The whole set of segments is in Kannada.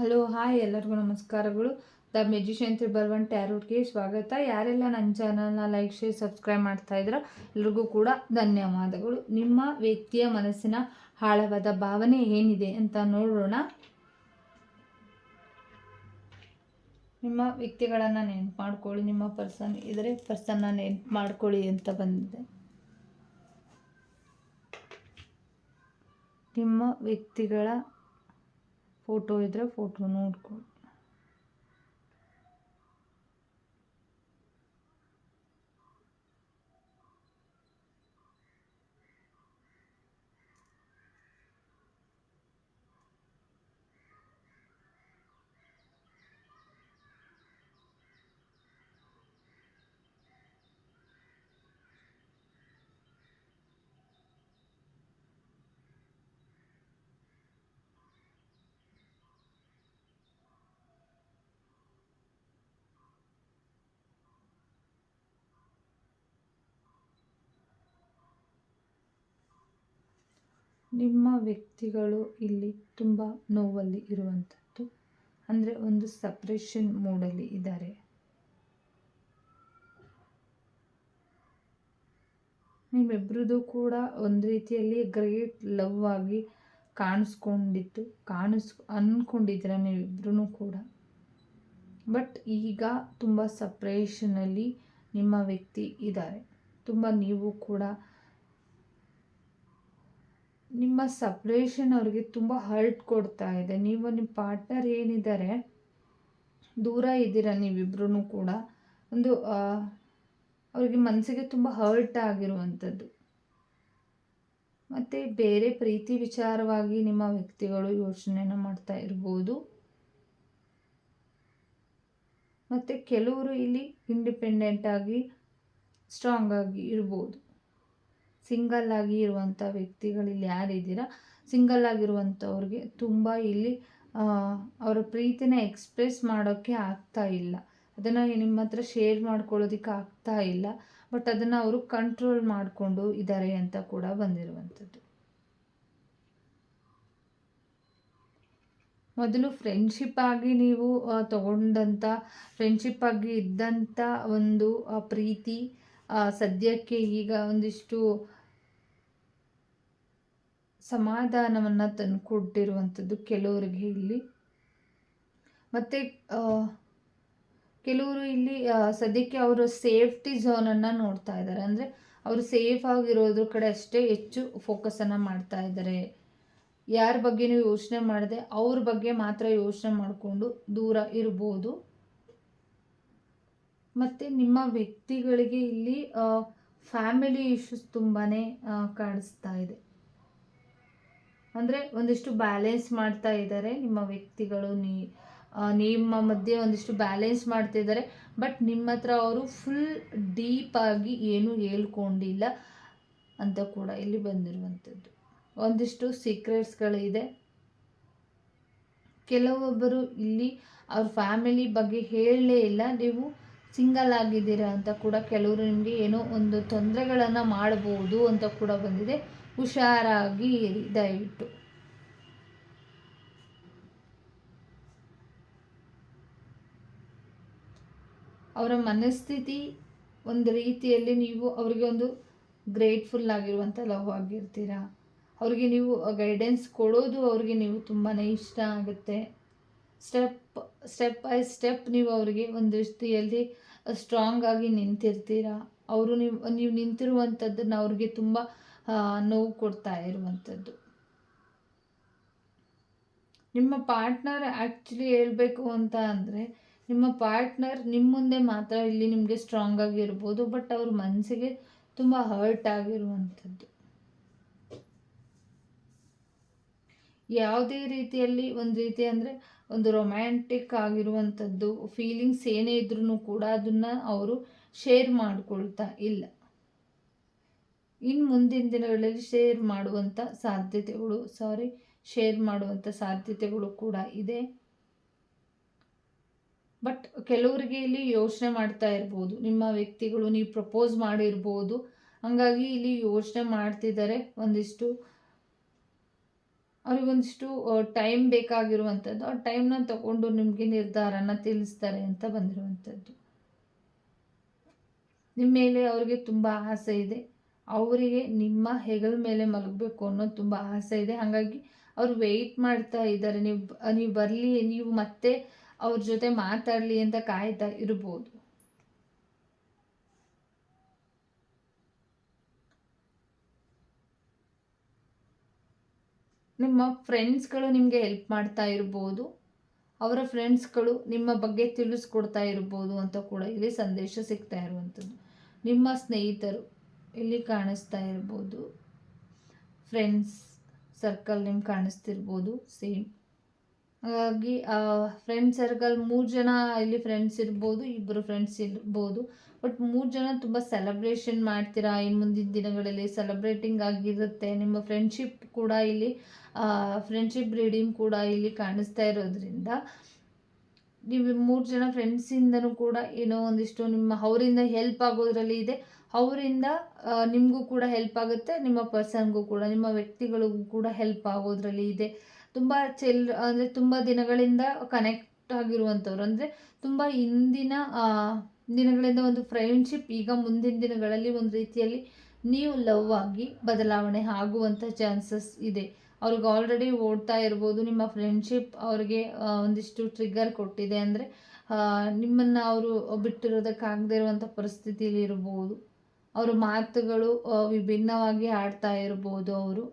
ಹಲೋ, ಹಾಯ್ ಎಲ್ಲರಿಗೂ ನಮಸ್ಕಾರಗಳು. ದ ಮೆಜಿಷಿಯನ್ ತ್ರಿಬಲ್ ಒನ್ ಸ್ವಾಗತ. ಯಾರೆಲ್ಲ ನನ್ನ ಚಾನಲ್ನ ಲೈಕ್, ಶೇರ್, ಸಬ್ಸ್ಕ್ರೈಬ್ ಮಾಡ್ತಾ ಇದ್ದೀರೋ, ಎಲ್ರಿಗೂ ಕೂಡ ಧನ್ಯವಾದಗಳು. ನಿಮ್ಮ ವ್ಯಕ್ತಿಯ ಮನಸ್ಸಿನ ಆಳವಾದ ಭಾವನೆ ಏನಿದೆ ಅಂತ ನೋಡೋಣ. ನಿಮ್ಮ ವ್ಯಕ್ತಿಗಳನ್ನು ನೆನ್ಪು ಮಾಡ್ಕೊಳ್ಳಿ, ನಿಮ್ಮ ಪರ್ಸನ್ ಇದ್ರೆ ಪರ್ಸನ್ನ ನೆನ್ಪು ಮಾಡ್ಕೊಳ್ಳಿ ಅಂತ ಬಂದಿದೆ. ನಿಮ್ಮ ವ್ಯಕ್ತಿಗಳ ಫೋಟೋ ಇದ್ದರೆ ಫೋಟೋ ನೋಡ್ಕೊಳ್ಳಿ ನಿಮ್ಮ ವ್ಯಕ್ತಿಗಳು ಇಲ್ಲಿ ತುಂಬ ನೋವಲ್ಲಿ ಇರುವಂಥದ್ದು. ಅಂದರೆ ಒಂದು ಸಪ್ರೇಷನ್ ಮೂಡಲ್ಲಿ ಇದ್ದಾರೆ. ನಿಮ್ಮಿಬ್ಬರದು ಕೂಡ ಒಂದು ರೀತಿಯಲ್ಲಿ ಗ್ರೇಟ್ ಲವ್ ಆಗಿ ಕಾಣಿಸ್ಕೊಂಡಿತ್ತು. ಕಾಣಿಸ್ ಅಂದ್ಕೊಂಡಿದ್ದೀರ ನೀವಿಬ್ಬರೂ ಕೂಡ. ಬಟ್ ಈಗ ತುಂಬ ಸಪ್ರೇಷನಲ್ಲಿ ನಿಮ್ಮ ವ್ಯಕ್ತಿ ಇದ್ದಾರೆ. ತುಂಬ ನೀವು ಕೂಡ ನಿಮ್ಮ ಸಪ್ರೇಷನ್ ಅವ್ರಿಗೆ ತುಂಬ ಹರ್ಟ್ ಕೊಡ್ತಾ ಇದೆ. ನೀವು ನಿಮ್ಮ ಪಾರ್ಟ್ನರ್ ಏನಿದ್ದಾರೆ ದೂರ ಇದ್ದೀರ ನೀವಿಬ್ರು ಕೂಡ, ಒಂದು ಅವ್ರಿಗೆ ಮನಸ್ಸಿಗೆ ತುಂಬ ಹರ್ಟ್ ಆಗಿರುವಂಥದ್ದು. ಮತ್ತು ಬೇರೆ ಪ್ರೀತಿ ವಿಚಾರವಾಗಿ ನಿಮ್ಮ ವ್ಯಕ್ತಿಗಳು ಯೋಚನೆಯನ್ನು ಮಾಡ್ತಾ ಇರ್ಬೋದು. ಮತ್ತು ಕೆಲವರು ಇಲ್ಲಿ ಇಂಡಿಪೆಂಡೆಂಟಾಗಿ ಸ್ಟ್ರಾಂಗಾಗಿ ಇರ್ಬೋದು. ಸಿಂಗಲ್ ಆಗಿ ಇರುವಂಥ ವ್ಯಕ್ತಿಗಳಿಲ್ಲಿ ಯಾರಿದ್ದೀರಾ? ಸಿಂಗಲ್ ಆಗಿರುವಂಥವ್ರಿಗೆ ತುಂಬ ಇಲ್ಲಿ ಅವರ ಪ್ರೀತಿನ ಎಕ್ಸ್ಪ್ರೆಸ್ ಮಾಡೋಕ್ಕೆ ಆಗ್ತಾ ಇಲ್ಲ. ಅದನ್ನು ನಿಮ್ಮ ಹತ್ರ ಶೇರ್ ಮಾಡ್ಕೊಳ್ಳೋದಕ್ಕೆ ಆಗ್ತಾ ಇಲ್ಲ. ಬಟ್ ಅದನ್ನು ಅವರು ಕಂಟ್ರೋಲ್ ಮಾಡಿಕೊಂಡು ಇದ್ದಾರೆ ಅಂತ ಕೂಡ ಬಂದಿರುವಂಥದ್ದು. ಮೊದಲು ಫ್ರೆಂಡ್ಶಿಪ್ ಆಗಿ ನೀವು ತಗೊಂಡಂಥ ಫ್ರೆಂಡ್ಶಿಪ್ ಆಗಿ ಇದ್ದಂಥ ಒಂದು ಪ್ರೀತಿ ಸದ್ಯಕ್ಕೆ ಈಗ ಒಂದಿಷ್ಟು ಸಮಾಧಾನವನ್ನು ತಂದುಕೊಟ್ಟಿರುವಂಥದ್ದು ಕೆಲವರಿಗೆ ಇಲ್ಲಿ. ಮತ್ತು ಕೆಲವರು ಇಲ್ಲಿ ಸದ್ಯಕ್ಕೆ ಅವರು ಸೇಫ್ಟಿ ಝೋನನ್ನು ನೋಡ್ತಾ ಇದ್ದಾರೆ. ಅಂದರೆ ಅವರು ಸೇಫ್ ಆಗಿರೋದ್ರ ಕಡೆ ಅಷ್ಟೇ ಹೆಚ್ಚು ಫೋಕಸನ್ನು ಮಾಡ್ತಾ ಇದ್ದಾರೆ. ಯಾರ ಬಗ್ಗೆ ಯೋಚನೆ ಮಾಡದೆ, ಅವ್ರ ಬಗ್ಗೆ ಮಾತ್ರ ಯೋಚನೆ ಮಾಡಿಕೊಂಡು ದೂರ ಇರ್ಬೋದು. ಮತ್ತು ನಿಮ್ಮ ವ್ಯಕ್ತಿಗಳಿಗೆ ಇಲ್ಲಿ ಫ್ಯಾಮಿಲಿ ಇಶ್ಯೂಸ್ ತುಂಬಾ ಕಾಣಿಸ್ತಾ ಇದೆ. ಅಂದರೆ ಒಂದಿಷ್ಟು ಬ್ಯಾಲೆನ್ಸ್ ಮಾಡ್ತಾ ಇದ್ದಾರೆ ನಿಮ್ಮ ವ್ಯಕ್ತಿಗಳು, ನೀ ನಿಮ್ಮ ಮಧ್ಯೆ ಒಂದಿಷ್ಟು ಬ್ಯಾಲೆನ್ಸ್ ಮಾಡ್ತಿದ್ದಾರೆ ಬಟ್ ನಿಮ್ಮ ಹತ್ರ ಅವರು ಫುಲ್ ಡೀಪಾಗಿ ಏನೂ ಹೇಳ್ಕೊಂಡಿಲ್ಲ ಅಂತ ಕೂಡ ಇಲ್ಲಿ ಬಂದಿರುವಂಥದ್ದು. ಒಂದಿಷ್ಟು ಸೀಕ್ರೆಟ್ಸ್ಗಳಿದೆ ಕೆಲವೊಬ್ಬರು ಇಲ್ಲಿ ಅವ್ರ ಫ್ಯಾಮಿಲಿ ಬಗ್ಗೆ ಹೇಳಲೇ ಇಲ್ಲ. ನೀವು ಸಿಂಗಲ್ ಆಗಿದ್ದೀರಾ ಅಂತ ಕೂಡ ಕೆಲವರು ನಿಮಗೆ ಏನೋ ಒಂದು ತೊಂದರೆಗಳನ್ನು ಮಾಡಬಹುದು ಅಂತ ಕೂಡ ಬಂದಿದೆ. ಹುಷಾರಾಗಿ ದಯವಿಟ್ಟು. ಅವರ ಮನಸ್ಥಿತಿ ಒಂದು ರೀತಿಯಲ್ಲಿ ನೀವು ಅವರಿಗೆ ಒಂದು ಗ್ರೇಟ್ಫುಲ್ ಆಗಿರುವಂಥ ಲವ್ ಆಗಿರ್ತೀರ? ಅವ್ರಿಗೆ ನೀವು ಗೈಡೆನ್ಸ್ ಕೊಡೋದು ಅವ್ರಿಗೆ ನೀವು ತುಂಬಾ ಇಷ್ಟ ಆಗುತ್ತೆ. ಸ್ಟೆಪ್ ಸ್ಟೆಪ್ ಬೈ ಸ್ಟೆಪ್ ನೀವು ಅವರಿಗೆ ಒಂದು ರೀತಿಯಲ್ಲಿ ಸ್ಟ್ರಾಂಗ್ ಆಗಿ ನಿಂತಿರ್ತೀರಾ? ಅವರು ನೀವು ನೀವು ನಿಂತಿರುವಂಥದ್ದನ್ನು ಅವ್ರಿಗೆ ತುಂಬ ನೋವು ಕೊಡ್ತಾ ಇರುವಂಥದ್ದು. ನಿಮ್ಮ ಪಾರ್ಟ್ನರ್ ಆ್ಯಕ್ಚುಲಿ ಹೇಳಬೇಕು ಅಂತ ಅಂದರೆ, ನಿಮ್ಮ ಪಾರ್ಟ್ನರ್ ನಿಮ್ಮ ಮುಂದೆ ಮಾತ್ರ ಇಲ್ಲಿ ನಿಮಗೆ ಸ್ಟ್ರಾಂಗ್ ಆಗಿರ್ಬೋದು, ಬಟ್ ಅವ್ರ ಮನಸ್ಸಿಗೆ ತುಂಬ ಹರ್ಟ್ ಆಗಿರುವಂಥದ್ದು. ಯಾವುದೇ ರೀತಿಯಲ್ಲಿ ಒಂದು ರೀತಿ ಅಂದರೆ, ಒಂದು ರೊಮ್ಯಾಂಟಿಕ್ ಆಗಿರುವಂಥದ್ದು ಫೀಲಿಂಗ್ಸ್ ಏನೇ ಇದ್ರೂ ಕೂಡ ಅದನ್ನು ಅವರು ಶೇರ್ ಮಾಡಿಕೊಳ್ತಾ ಇಲ್ಲ. ಇನ್ನು ಮುಂದಿನ ದಿನಗಳಲ್ಲಿ ಶೇರ್ ಮಾಡುವಂಥ ಸಾಧ್ಯತೆಗಳು ಸಾರಿ ಶೇರ್ ಮಾಡುವಂಥ ಸಾಧ್ಯತೆಗಳು ಕೂಡ ಇದೆ. ಬಟ್ ಕೆಲವರಿಗೆ ಇಲ್ಲಿ ಯೋಚನೆ ಮಾಡ್ತಾ ಇರ್ಬೋದು. ನಿಮ್ಮ ವ್ಯಕ್ತಿಗಳು ನೀವು ಪ್ರಪೋಸ್ ಮಾಡಿರ್ಬೋದು. ಹಂಗಾಗಿ ಇಲ್ಲಿ ಯೋಚನೆ ಮಾಡ್ತಿದ್ದಾರೆ ಒಂದಿಷ್ಟು ಅವ್ರಿಗೊಂದಿಷ್ಟು ಟೈಮ್ ಬೇಕಾಗಿರುವಂಥದ್ದು ಆ ಟೈಮ್ನ ತಗೊಂಡು ನಿಮಗೆ ನಿರ್ಧಾರನ ತಿಳಿಸ್ತಾರೆ ಅಂತ ಬಂದಿರುವಂಥದ್ದು ನಿಮ್ಮ ಮೇಲೆ ಅವರಿಗೆ ತುಂಬ ಆಸೆ ಇದೆ. ಅವರಿಗೆ ನಿಮ್ಮ ಹೆಗಲ ಮೇಲೆ ಮಲಗಬೇಕು ಅನ್ನೋದು ತುಂಬ ಆಸೆ ಇದೆ. ಹಾಗಾಗಿ ಅವರು ವೆಯ್ಟ್ ಮಾಡ್ತಾ ಇದ್ದಾರೆ. ನೀವು ನೀವು ಬರಲಿ, ನೀವು ಮತ್ತೆ ಅವ್ರ ಜೊತೆ ಮಾತಾಡಲಿ ಅಂತ ಕಾಯ್ತಾ ಇರ್ಬೋದು. ನಿಮ್ಮ ಫ್ರೆಂಡ್ಸ್ಗಳು ನಿಮಗೆ ಹೆಲ್ಪ್ ಮಾಡ್ತಾ ಇರ್ಬೋದು. ಅವರ ಫ್ರೆಂಡ್ಸ್ಗಳು ನಿಮ್ಮ ಬಗ್ಗೆ ತಿಳಿಸ್ಕೊಡ್ತಾ ಇರ್ಬೋದು ಅಂತ ಕೂಡ ಇಲ್ಲಿ ಸಂದೇಶ ಸಿಗ್ತಾ ಇರುವಂಥದ್ದು. ನಿಮ್ಮ ಸ್ನೇಹಿತರು ಇಲ್ಲಿ ಕಾಣಿಸ್ತಾ ಇರ್ಬೋದು. ಫ್ರೆಂಡ್ಸ್ ಸರ್ಕಲ್ ನಿಮ್ಗೆ ಕಾಣಿಸ್ತಿರ್ಬೋದು. ಸೇಮ್ ಹಾಗಾಗಿ ಫ್ರೆಂಡ್ ಸರ್ಕಲ್ ಮೂರು ಜನ ಇಲ್ಲಿ ಫ್ರೆಂಡ್ಸ್ ಇರ್ಬೋದು ಇಬ್ಬರು ಫ್ರೆಂಡ್ಸ್ ಇರ್ಬೋದು. ಬಟ್ ಮೂರು ಜನ ತುಂಬ ಸೆಲೆಬ್ರೇಷನ್ ಮಾಡ್ತೀರಾ? ಇನ್ನು ಮುಂದಿನ ದಿನಗಳಲ್ಲಿ ಸೆಲೆಬ್ರೇಟಿಂಗ್ ಆಗಿರುತ್ತೆ. ನಿಮ್ಮ ಫ್ರೆಂಡ್ಶಿಪ್ ಕೂಡ ಇಲ್ಲಿ ಫ್ರೆಂಡ್ಶಿಪ್ ರೀಡಿಂಗ್ ಕೂಡ ಇಲ್ಲಿ ಕಾಣಿಸ್ತಾ ಇರೋದ್ರಿಂದ ನೀವು ಮೂರು ಜನ ಫ್ರೆಂಡ್ಸಿಂದನೂ ಕೂಡ ಏನೋ ಒಂದಿಷ್ಟು ನಿಮ್ಮ, ಅವರಿಂದ ಹೆಲ್ಪ್ ಆಗೋದ್ರಲ್ಲಿ ಇದೆ. ಅವರಿಂದ ನಿಮಗೂ ಕೂಡ ಹೆಲ್ಪ್ ಆಗುತ್ತೆ, ನಿಮ್ಮ ಪರ್ಸನ್ಗೂ ಕೂಡ, ನಿಮ್ಮ ವ್ಯಕ್ತಿಗಳಿಗೂ ಕೂಡ ಹೆಲ್ಪ್ ಆಗೋದ್ರಲ್ಲಿ ಇದೆ. ತುಂಬ ಚೆಲ್, ಅಂದರೆ ತುಂಬ ದಿನಗಳಿಂದ ಕನೆಕ್ಟ್ ಆಗಿರುವಂಥವ್ರು. ಅಂದರೆ ತುಂಬ ಹಿಂದಿನ ದಿನಗಳಿಂದ ಒಂದು ಫ್ರೆಂಡ್ಶಿಪ್ ಈಗ ಮುಂದಿನ ದಿನಗಳಲ್ಲಿ ಒಂದು ರೀತಿಯಲ್ಲಿ ನೀವು ಲವ್ ಆಗಿ ಬದಲಾವಣೆ ಆಗುವಂಥ ಚಾನ್ಸಸ್ ಇದೆ. ಅವ್ರಿಗೆ ಆಲ್ರೆಡಿ ಓಡ್ತಾ ಇರ್ಬೋದು, ನಿಮ್ಮ ಫ್ರೆಂಡ್ಶಿಪ್ ಅವ್ರಿಗೆ ಒಂದಿಷ್ಟು ಟ್ರಿಗ್ಗರ್ ಕೊಟ್ಟಿದೆ. ಅಂದರೆ ನಿಮ್ಮನ್ನು ಅವರು ಬಿಟ್ಟಿರೋದಕ್ಕಾಗದೇ ಇರುವಂಥ ಪರಿಸ್ಥಿತಿಯಲ್ಲಿ ಇರ್ಬೋದು. ಅವರ ಮಾತುಗಳು ವಿಭಿನ್ನವಾಗಿ ಆಡ್ತಾ ಇರ್ಬೋದು ಅವರು.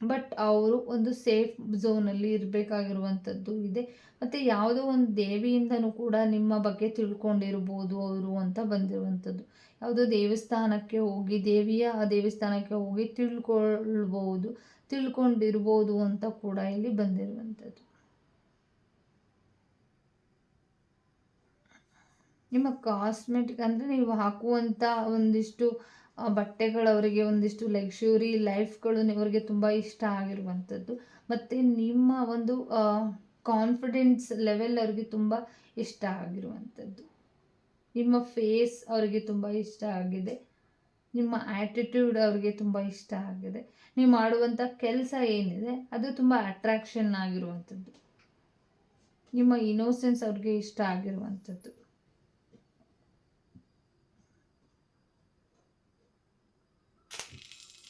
ಬಟ್ ಅವರು ಒಂದು ಸೇಫ್ ಝೋನಲ್ಲಿ ಇರಬೇಕಾಗಿರುವಂಥದ್ದು ಇದೆ. ಮತ್ತು ಯಾವುದೋ ಒಂದು ದೇವಿಯಿಂದನೂ ಕೂಡ ನಿಮ್ಮ ಬಗ್ಗೆ ತಿಳ್ಕೊಂಡಿರ್ಬೋದು ಅವರು ಅಂತ ಬಂದಿರುವಂಥದ್ದು. ಯಾವುದೋ ದೇವಸ್ಥಾನಕ್ಕೆ ಹೋಗಿ, ದೇವಿಯ ಆ ದೇವಸ್ಥಾನಕ್ಕೆ ಹೋಗಿ ತಿಳ್ಕೊಳ್ಬೋದು, ತಿಳ್ಕೊಂಡಿರ್ಬೋದು ಅಂತ ಕೂಡ ಇಲ್ಲಿ ಬಂದಿರುವಂಥದ್ದು. ನಿಮ್ಮ ಕಾಸ್ಮೆಟಿಕ್ ಅಂದರೆ ನೀವು ಹಾಕುವಂಥ ಒಂದಿಷ್ಟು ಬಟ್ಟೆಗಳು ಅವರಿಗೆ ಒಂದಿಷ್ಟು ಲಕ್ಸುರಿ ಲೈಫ್ಗಳು ಅವರಿಗೆ ತುಂಬ ಇಷ್ಟ ಆಗಿರುವಂಥದ್ದು. ಮತ್ತು ನಿಮ್ಮ ಒಂದು ಕಾನ್ಫಿಡೆನ್ಸ್ ಲೆವೆಲ್ ಅವರಿಗೆ ತುಂಬ ಇಷ್ಟ ಆಗಿರುವಂಥದ್ದು. ನಿಮ್ಮ ಫೇಸ್ ಅವರಿಗೆ ತುಂಬ ಇಷ್ಟ ಆಗಿದೆ. ನಿಮ್ಮ ಆ್ಯಟಿಟ್ಯೂಡ್ ಅವರಿಗೆ ತುಂಬ ಇಷ್ಟ ಆಗಿದೆ. ನೀವು ಮಾಡುವಂಥ ಕೆಲಸ ಏನಿದೆ, ಅದು ತುಂಬ ಅಟ್ರಾಕ್ಷನ್ ಆಗಿರುವಂಥದ್ದು. ನಿಮ್ಮ ಇನೋಸೆನ್ಸ್ ಅವ್ರಿಗೆ ಇಷ್ಟ ಆಗಿರುವಂಥದ್ದು.